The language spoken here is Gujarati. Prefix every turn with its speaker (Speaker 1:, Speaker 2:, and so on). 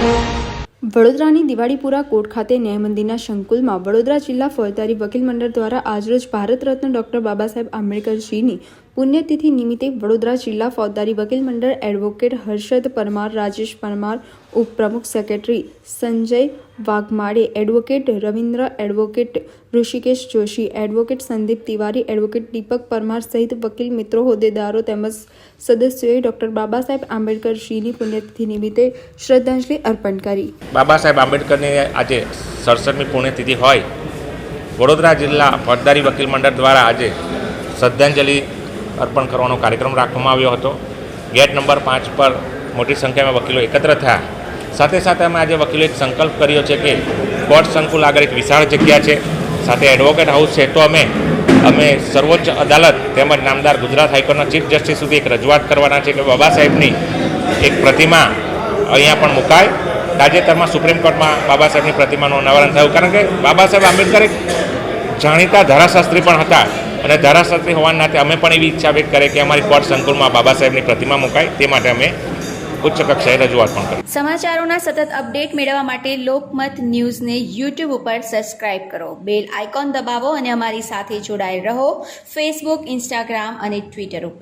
Speaker 1: વડોદરાની દિવાળીપુરા કોર્ટ ખાતે ન્યાયમંદિરના સંકુલમાં વડોદરા જિલ્લા ફોજદારી વકીલ મંડળ દ્વારા આજરોજ ભારત રત્ન ડોક્ટર બાબા સાહેબ આંબેડકરજીની પુણ્યતિથિ નિમિત્તે વડોદરા જિલ્લા ફોજદારી વકીલ મંડળ એડવોકેટ હર્ષદ પરમાર, રાજેશ પરમાર, ઉપપ્રમુખ secretary Sanjay Waghmale, advocate Ravindra, advocate Rishikesh Joshi, advocate Sandeep Tiwari, advocate Deepak Parmar સહિત વકીલ મિત્રો, હોદ્દેદારો તેમજ સદસ્યોએ ડોક્ટર બાબા સાહેબ આંબેડકરજીની પુણ્યતિથિ નિમિત્તે શ્રદ્ધાંજલિ અર્પણ કરી.
Speaker 2: બાબા સાહેબ આંબેડકરની આજે સડસઠમી પુણ્યતિથિ હોય. વડોદરા જિલ્લા ફોજદારી વકીલ મંડળ દ્વારા આજે શ્રદ્ધાંજલિ અર્પણ કરવાનો કાર્યક્રમ રાખવામાં આવ્યો હતો. ગેટ નંબર પાંચ પર મોટી સંખ્યામાં વકીલો એકત્ર થયા. સાથે સાથે અમે આજે વકીલો એક સંકલ્પ કર્યો છે કે કોર્ટ સંકુલ આગળ એક વિશાળ જગ્યા છે. સાથે એડવોકેટ હાઉસ છે, તો અમે અમે સર્વોચ્ચ અદાલત તેમજ નામદાર ગુજરાત હાઈકોર્ટના ચીફ જસ્ટિસ સુધી એક રજૂઆત કરવાના છે કે બાબા સાહેબની એક પ્રતિમા અહીંયા પણ મુકાય. તાજેતરમાં સુપ્રીમ કોર્ટમાં બાબા સાહેબની પ્રતિમાનું અનાવરણ થયું. કારણ કે બાબા સાહેબ આંબેડકર એક જાણીતા ધારાશાસ્ત્રી પણ હતા. અને ધારાશાસ્ત્રી હોવાના નાતે અમે પણ એવી ઈચ્છા વ્યક્ત કરીએ કે અમારી કોર્ટ સંકુલમાં બાબા સાહેબની પ્રતિમા મુકાય. તે માટે અમે ઉચ્ચ કક્ષાએ રજૂઆત પણ કરી.
Speaker 3: સમાચારોના સતત અપડેટ મેળવવા માટે લોકમત ન્યૂઝને યુટ્યુબ ઉપર સબસ્ક્રાઇબ કરો. બેલ આઇકોન દબાવો અને અમારી સાથે જોડાયેલ રહો. ફેસબુક ઇન્સ્ટાગ્રામ અને ટ્વિટર ઉપર.